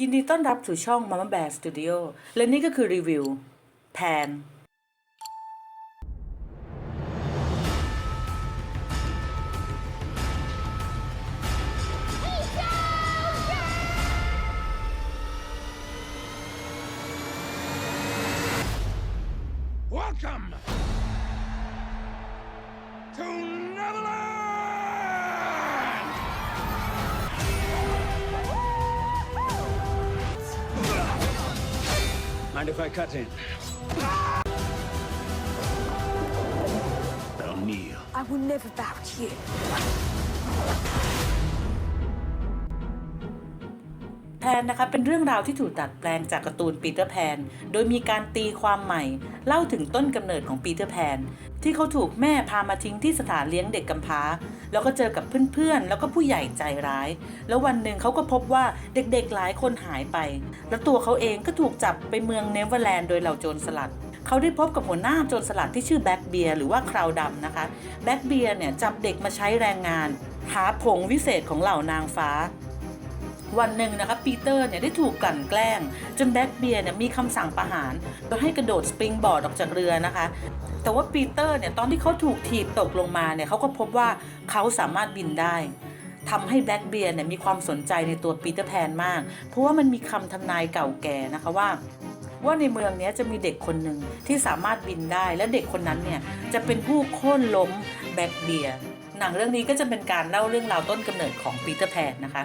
ยินดีต้อนรับสู่ช่อง Mama Bear Studio และนี่ก็คือรีวิวแพน Welcome to Mind if I cut in? I'll kneel. I will never bow to you. นนะคะเป็นเรื่องราวที่ถูกตัดแปลงจากการ์ตูนปีเตอร์แพน โดยมีการตีความใหม่ เล่าถึงต้นกำเนิดของปีเตอร์แพน ที่เขาถูกแม่พามาทิ้งที่สถานเลี้ยงเด็กกำพร้า แล้วก็เจอกับเพื่อนๆ แล้วก็ผู้ใหญ่ใจร้าย แล้ววันหนึ่งเขาก็พบว่าเด็กๆหลายคนหายไป แล้วตัวเขาเองก็ถูกจับไปเมืองเนเวอร์แลนด์โดยเหล่าโจรสลัดเขาได้พบกับหัวหน้าโจรสลัดที่ชื่อแบ็กเบียร์หรือว่าคราวดำนะคะแบ็กเบียร์เนี่ยจับเด็กมาใช้แรงงาน หาผงวิเศษของเหล่านางฟ้า วันหนึ่งนะคะปีเตอร์เนี่ยได้ถูกกลั่นแกล้ง จนแบ็กเบียร์เนี่ยมีคำสั่งประหารโดยให้กระโดดสปริงบอร์ดออกจากเรือนะคะ แต่ว่าปีเตอร์เนี่ยตอนที่เขาถูกถีบตกลงมาเนี่ยเขาก็พบว่าเขาสามารถบินได้ทำให้แบล็กเบียร์เนี่ยมีความสนใจในตัวปีเตอร์แพนมาก เพราะว่ามันมีคำทำนายเก่าแก่นะคะว่าว่าในเมืองนี้จะมีเด็กคนหนึ่งที่สามารถบินได้ และเด็กคนนั้นเนี่ยจะเป็นผู้โค่นล้มแบล็กเบียร์หนังเรื่องนี้ก็จะเป็นการเล่าเรื่องราวต้นกำเนิดของปีเตอร์แพนนะคะ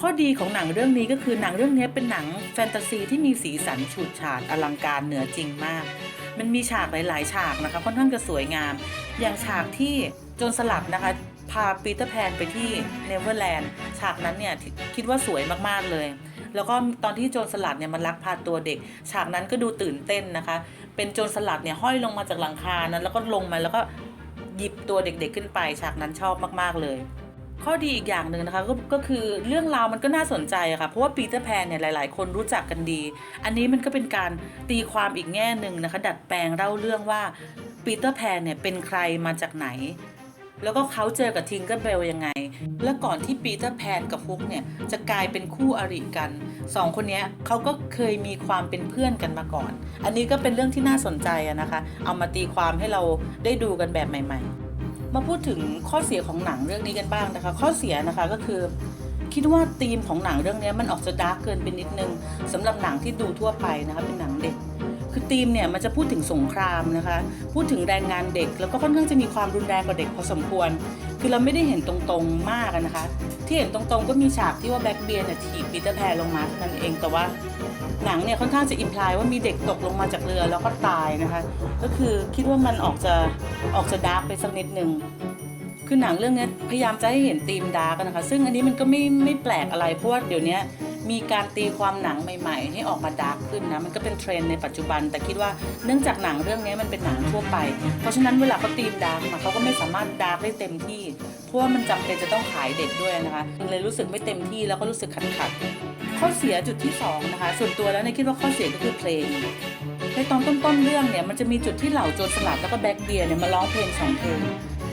ข้อดีของหนังเรื่องนี้ก็คือหนังเรื่องนี้เป็นหนังแฟนตาซีที่มีสีสันฉูดฉาดอลังการเหนือจริงมาก มันมีฉากหลาย ๆ ฉากนะคะค่อนข้างจะสวยงาม อย่างฉากที่โจนสลัดนะคะพาปีเตอร์แพนไปที่เนเวอร์แลนด์ฉากนั้นเนี่ยคิดว่าสวยมากๆเลย แล้วก็ตอนที่โจรสลัดเนี่ยมันลักพาตัวเด็ก ฉากนั้นก็ดูตื่นเต้นนะคะ เป็นโจรสลัดเนี่ยห้อยลงมาจากหลังคานั้นแล้วก็ลงมาแล้วก็หยิบตัวเด็กๆขึ้นไป ฉากนั้นชอบมากๆเลย ข้อดีอีกอย่างหนึ่งนะคะก็ก็คือเรื่องราวมันก็น่าสนใจค่ะเพราะว่าปีเตอร์แพนเนี่ยหลาย ๆ คนรู้จักกันดี อันนี้มันก็เป็นการตีความอีกแง่หนึ่งนะคะ ดัดแปลงเล่าเรื่องว่าปีเตอร์แพนเนี่ยเป็นใครมาจากไหน แล้วก็เขาเจอกับทิงเกอร์เบลยังไง และก่อนที่ปีเตอร์แพนกับฟุกเนี่ยจะกลายเป็นคู่อริกันสองคนนี้เขาก็เคยมีความเป็นเพื่อนกันมาก่อน อันนี้ก็เป็นเรื่องที่น่าสนใจนะคะ เอามาตีความให้เราได้ดูกันแบบใหม่ ๆ มาพูดถึงข้อเสียของหนังเรื่องนี้กันบ้างนะคะ ข้อเสียนะคะก็คือ คิดว่าธีมของหนังเรื่องนี้มันออกจะดาร์กเกินไปนิดนึงสำหรับหนังที่ดูทั่วไปนะคะเป็นหนังเด็ก คือธีมเนี่ยมันจะพูดถึงสงครามนะคะ พูดถึงแรงงานเด็ก แล้วก็ค่อนข้างจะมีความรุนแรงกว่าเด็กพอสมควร คือเราไม่ได้เห็นตรงๆมากนะคะ ที่เห็นตรงๆก็มีฉากที่ว่าแบ็กเบียร์เนี่ยถีบปีเตอร์แพนลงมาเท่านั้นเองแต่ว่าหนังเนี่ยค่อนข้างจะอิมพลายว่ามีเด็กตกลงมาจากเรือแล้วก็ตายนะคะ ก็คือคิดว่ามันออกจะออกจะดาร์กไปสักนิดนึงคือหนังเรื่องนี้พยายามจะให้เห็นธีมดาร์กนะคะ ซึ่งอันนี้มันก็ไม่ไม่แปลกอะไรเพราะว่าเดี๋ยวนี้ มีการตีความหนังใหม่ๆ ให้ออกมาดาร์กขึ้นนะ มันก็เป็นเทรนในปัจจุบัน แต่คิดว่าเนื่องจากหนังเรื่องนี้มันเป็นหนังทั่วไป เพราะฉะนั้นเวลาเขาตีมดาร์กมาเขาก็ไม่สามารถดาร์กได้เต็มที่ เพราะว่ามันจำเป็นจะต้องขายเด็กด้วยนะคะเลยรู้สึกไม่เต็มที่แล้วก็รู้สึกขัดขัดข้อเสียจุดที่สองนะคะส่วนตัวแล้วเนี่ยคิดว่าข้อเสียก็คือเพลงในตอนต้นๆเรื่องเนี่ยมันจะมีจุดที่เหล่าโจรสลัดแล้วก็แบ็กเบียร์เนี่ยมาร้องเพลงสองเพลง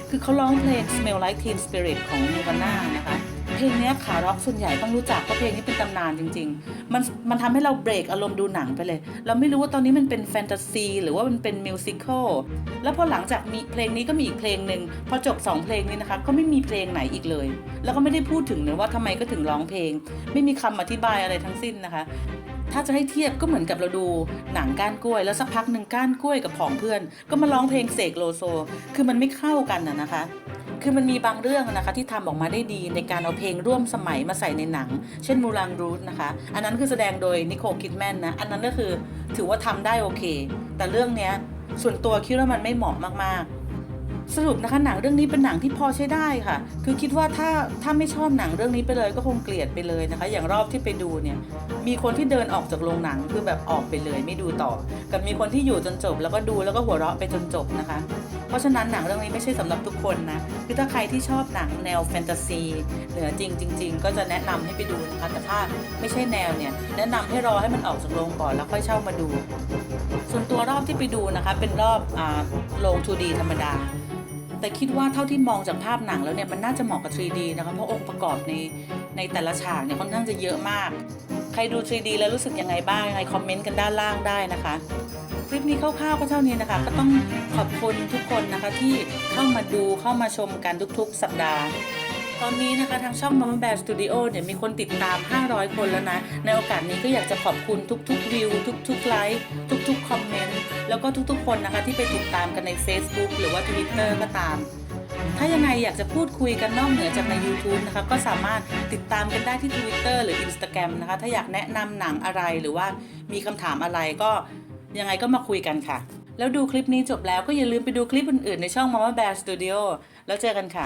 คือเขาร้องเพลง Smell Like Teen Spirit ของ Nirvana นะคะ เพลงนี้ขาร็อกส่วนใหญ่ต้องรู้จักเพราะเพลงนี้เป็นตำนานจริง ๆ มันมันทำให้เราเบรกอารมณ์ดูหนังไปเลย เราไม่รู้ว่าตอนนี้มันเป็นแฟนตาซีหรือว่ามันเป็นมิวสิควลแล้วพอหลังจากมีเพลงนี้ก็มีอีกเพลงหนึ่งพอจบสองเพลงนี้นะคะ ก็ไม่มีเพลงไหนอีกเลย แล้วก็ไม่ได้พูดถึงเลยว่าทำไมก็ถึงร้องเพลง ไม่มีคำอธิบายอะไรทั้งสิ้นนะคะถ้าจะให้เทียบก็เหมือนกับเราดูหนังก้านกล้วย แล้วสักพักหนึ่งก้านกล้วยกับผองเพื่อน ก็มาร้องเพลงเสกโลโซ คือมันไม่เข้ากันนะนะคะ คือมันมีบางเรื่องนะคะที่ทำออกมาได้ดีในการเอาเพลงร่วมสมัยมาใส่ในหนัง เช่นมูลันรูทนะคะ อันนั้นคือแสดงโดยนิโคลคิดแมนนะ อันนั้นก็คือถือว่าทำได้โอเค แต่เรื่องเนี้ยส่วนตัวคิดว่ามันไม่เหมาะมากๆ สรุปนะคะหนังเรื่องนี้เป็นหนังที่พอใช้ได้ค่ะ คือคิดว่าถ้าถ้าไม่ชอบหนังเรื่องนี้ไปเลยก็คงเกลียดไปเลยนะคะ อย่างรอบที่ไปดูเนี่ย มีคนที่เดินออกจากโรงหนังคือแบบออกไปเลยไม่ดูต่อ กับมีคนที่อยู่จนจบ แล้วก็ดูแล้วก็หัวเราะไปจนจบนะคะ เพราะฉะนั้นหนังเรื่องนี้ไม่ใช่สำหรับทุกคนนะคือถ้าใครที่ชอบหนังแนวแฟนตาซีเหนือจริงจริง ๆ ก็จะแนะนำให้ไปดูนะคะแต่ถ้าไม่ใช่แนวเนี่ยแนะนำให้รอให้มันออกจากโรงก่อนแล้วค่อยเช่ามาดู ส่วนตัวรอบที่ไปดูนะคะ เป็นรอบโรง 2D ธรรมดาแต่คิดว่าเท่าที่มองจากภาพหนังแล้วเนี่ยมันน่าจะเหมาะกับ 3D นะคะเพราะองค์ประกอบในในแต่ละฉากเนี่ยค่อนข้างจะเยอะมาก ใครดู 3D แล้วรู้สึกยังไงบ้างยังไงคอมเมนต์กันด้านล่างได้นะคะ คลิปนี้คร่าวๆก็เท่านี้นะคะ ก็ต้องขอบคุณทุกคนนะคะที่เข้ามาดูเข้ามาชมกันทุกๆ สัปดาห์ ตอนนี้นะคะทางช่อง Mama Bear Studio เนี่ยมีคนติดตาม 500 คนแล้วนะ ในโอกาสนี้ก็อยากจะขอบคุณทุกๆวิว ทุกๆไลค์ทุกๆคอมเมนต์แล้วก็ทุกๆ คนนะคะที่ไปติดตามกันใน Facebook หรือว่า Twitter ก็ตามถ้ายังไงอยากจะพูดคุยกันนอกเหนือจากใน YouTube นะคะก็สามารถติดตามกันได้ที่ Twitter หรือ Instagram นะคะ ถ้าอยากแนะนำหนังอะไรหรือว่ามีคำถามอะไรก็ ยังไงก็มาคุยกันค่ะ แล้วดูคลิปนี้จบแล้วก็อย่าลืมไปดูคลิปอื่นๆในช่อง Mama Bear Studio แล้วเจอกันค่ะ